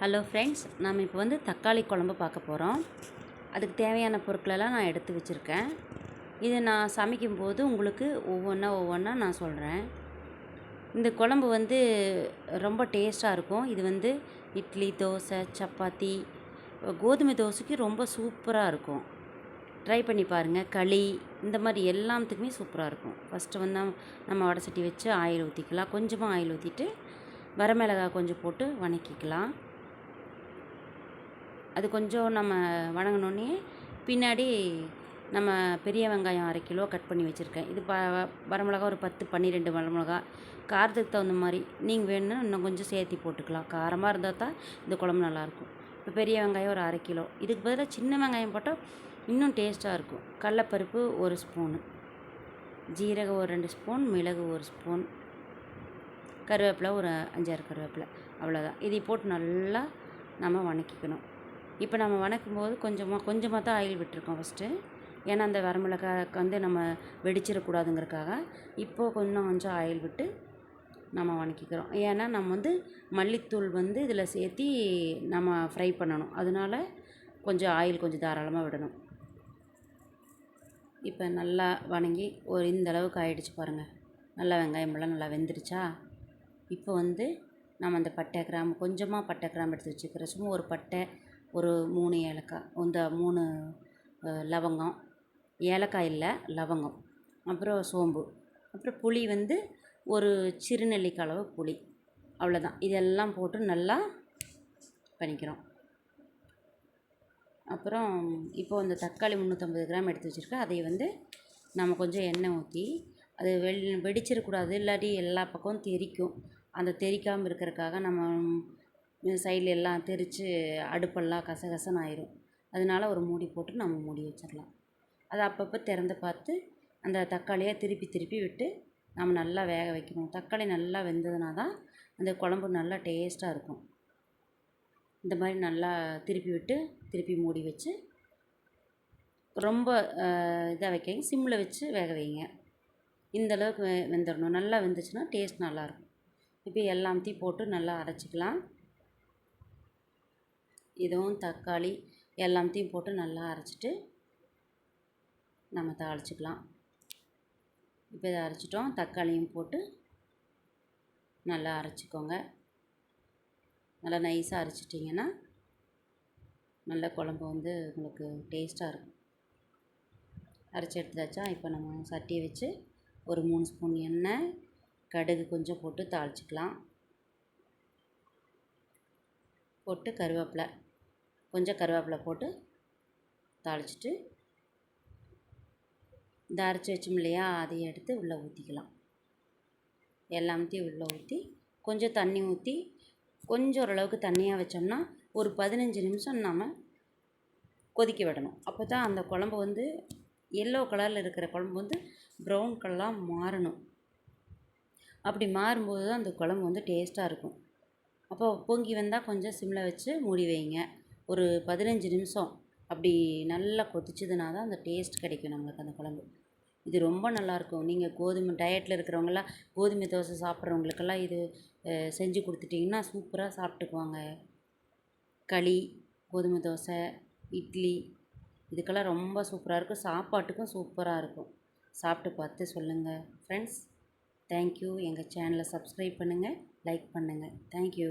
Hello friends நாம் இப்போ வந்து தக்காளி குழம்பு பார்க்க போகிறோம் அதுக்கு தேவையான பொருட்களெல்லாம் நான் எடுத்து வச்சுருக்கேன். இது நான் சமைக்கும்போது உங்களுக்கு ஒவ்வொன்றா ஒவ்வொன்றா நான் சொல்கிறேன் இந்த குழம்பு வந்து ரொம்ப டேஸ்ட்டாக இருக்கும். இது வந்து இட்லி தோசை சப்பாத்தி கோதுமை தோசைக்கு ரொம்ப சூப்பராக இருக்கும். ட்ரை பண்ணி பாருங்கள் களி இந்த மாதிரி எல்லாத்துக்குமே சூப்பராக இருக்கும். ஃபஸ்ட்டு வந்து நம்ம வடை சட்டி வச்சு ஆயில் ஊற்றிக்கலாம் கொஞ்சமாக ஆயில் ஊற்றிட்டு வரமிளகாய் கொஞ்சம் போட்டு வணக்கிக்கலாம். அது கொஞ்சம் நம்ம வணங்கினோடனே பின்னாடி நம்ம பெரிய வெங்காயம் அரை கிலோ கட் பண்ணி வச்சுருக்கேன். இது ப வரமிளகா ஒரு பத்து பன்னிரெண்டு வரமிளகா. காரத்துக்கு தகுந்த மாதிரி நீங்கள் வேணும்னா இன்னும் கொஞ்சம் சேர்த்தி போட்டுக்கலாம். காரமாக இருந்தால் தான் இந்த குழம்பு நல்லாயிருக்கும். இப்போ பெரிய வெங்காயம் ஒரு அரை கிலோ. இதுக்கு பதிலாக சின்ன வெங்காயம் போட்டால் இன்னும் டேஸ்ட்டாக இருக்கும். கடலப்பருப்பு ஒரு ஸ்பூனு. ஜீரகம் ஒரு ரெண்டு ஸ்பூன் மிளகு ஒரு ஸ்பூன். கருவேப்பிலை ஒரு அஞ்சாறு கருவேப்பிலை. அவ்வளோதான் இதை போட்டு நல்லா நம்ம வணக்கிக்கணும். இப்போ நம்ம வணக்கும் போது கொஞ்சமாக கொஞ்சமாக தான் ஆயில் விட்டுருக்கோம் ஃபஸ்ட்டு ஏன்னா அந்த வரமிளகாய்க்கு வந்து நம்ம வெடிச்சிடக்கூடாதுங்கிறக்காக இப்போது கொஞ்சம் கொஞ்சம் ஆயில் விட்டு நம்ம வணக்கிக்கிறோம். ஏன்னா நம்ம வந்து மல்லித்தூள் வந்து இதில் சேர்த்தி நம்ம ஃப்ரை பண்ணணும். அதனால கொஞ்சம் ஆயில் கொஞ்சம் தாராளமாக விடணும். இப்போ நல்லா வணங்கி ஒரு இந்த அளவுக்கு ஆயிடுச்சு பாருங்கள் நல்லா வெங்காயமெல்லாம் நல்லா வெந்துருச்சா? இப்போ வந்து நம்ம அந்த பட்டை கிராம்பு கொஞ்சமாக பட்டை கிராம்பு எடுத்து வச்சுக்கிறோம். சும்மா ஒரு பட்டை ஒரு மூணு ஏலக்காய் இந்த மூணு லவங்கம். ஏலக்காய் இல்லை லவங்கம். அப்புறம் சோம்பு. அப்புறம் புளி வந்து ஒரு சிறுநெல்லிக்காய் அளவு புளி. அவ்வளோதான் இதெல்லாம் போட்டு நல்லா பண்ணிக்கிறோம். அப்புறம் இப்போது இந்த தக்காளி முந்நூற்றம்பது கிராம் எடுத்து வச்சுருக்கேன். அதை வந்து நம்ம கொஞ்சம் எண்ணெய் ஊற்றி அது வெள் வெடிச்சிடக்கூடாது இல்லாட்டி எல்லா பக்கமும் தெறிக்கும் அந்த தெறிக்காமல் இருக்கிறக்காக நம்ம சைடில் எல்லாம் தெரித்து அடுப்பெல்லாம் கசகசன்னு ஆயிரும். அதனால ஒரு மூடி போட்டு நம்ம மூடி வச்சிடலாம். அதை அப்பப்போ திறந்து பார்த்து அந்த தக்காளியை திருப்பி திருப்பி விட்டு நம்ம நல்லா வேக வைக்கணும். தக்காளி நல்லா வெந்ததுனா தான் அந்த குழம்பு நல்லா டேஸ்ட்டாக இருக்கும். இந்த மாதிரி நல்லா திருப்பி விட்டு திருப்பி மூடி வச்சு ரொம்ப இதாக வைக்கிங்க சிம்மில் வச்சு வேக வைங்க. இந்தளவுக்கு வெ வெந்துடணும். நல்லா வெந்துச்சுன்னா டேஸ்ட் நல்லாயிருக்கும் இப்போ எல்லாத்தையும் போட்டு நல்லா அரைச்சிக்கலாம். இதுவும் தக்காளி எல்லாத்தையும் போட்டு நல்லா அரைச்சிட்டு நம்ம தாளிச்சிக்கலாம் இப்போ இதை அரைச்சிட்டோம். தக்காளியும் போட்டு நல்லா அரைச்சிக்கோங்க. நல்லா நைஸாக அரைச்சிட்டிங்கன்னா நல்ல குழம்பு வந்து உங்களுக்கு டேஸ்ட்டாக இருக்கும். அரைச்சி எடுத்தாச்சா? இப்போ நம்ம சட்டியை வச்சு ஒரு மூணு ஸ்பூன் எண்ணெய் கடுகு கொஞ்சம் போட்டு தாளிச்சிக்கலாம். போட்டு கருவேப்பிலை. கொஞ்சம் கருவேப்பிலை போட்டு தாளிச்சிட்டு இந்த அரைச்சி வச்சோம் இல்லையா அதை எடுத்து உள்ளே ஊற்றிக்கலாம். எல்லாத்தையும் உள்ளே ஊற்றி கொஞ்சம் தண்ணி ஊற்றி கொஞ்சம் ஓரளவுக்கு தண்ணியாக வச்சோம்னா ஒரு பதினஞ்சு நிமிஷம் நாம் கொதிக்க விடணும். அப்போ தான் அந்த குழம்பு வந்து எல்லோ கலரில் இருக்கிற குழம்பு வந்து ப்ரௌன் கலராக மாறணும். அப்படி மாறும்போது தான் அந்த குழம்பு வந்து டேஸ்ட்டாக இருக்கும். அப்போ பொங்கி வந்தால் கொஞ்சம் சிம்மில் வச்சு மூடி வைங்க. ஒரு பதினஞ்சு நிமிஷம் அப்படி நல்லா கொதிச்சதுனா தான் அந்த டேஸ்ட் கிடைக்கும் நம்மளுக்கு அந்த குழம்பு. இது ரொம்ப நல்லாயிருக்கும். நீங்கள் கோதுமை டயட்டில் இருக்கிறவங்களாம் கோதுமை தோசை சாப்பிட்றவங்களுக்கெல்லாம் இது செஞ்சு கொடுத்துட்டிங்கன்னா சூப்பராக சாப்பிட்டுக்குவாங்க. களி கோதுமை தோசை இட்லி இதுக்கெல்லாம் ரொம்ப சூப்பராக இருக்கும். சாப்பாட்டுக்கும் சூப்பராக இருக்கும். சாப்பிட்டு பார்த்து சொல்லுங்கள் ஃப்ரெண்ட்ஸ் தேங்க்யூ எங்கள் சேனலை சப்ஸ்கிரைப் பண்ணுங்கள் லைக் பண்ணுங்கள் தேங்க்யூ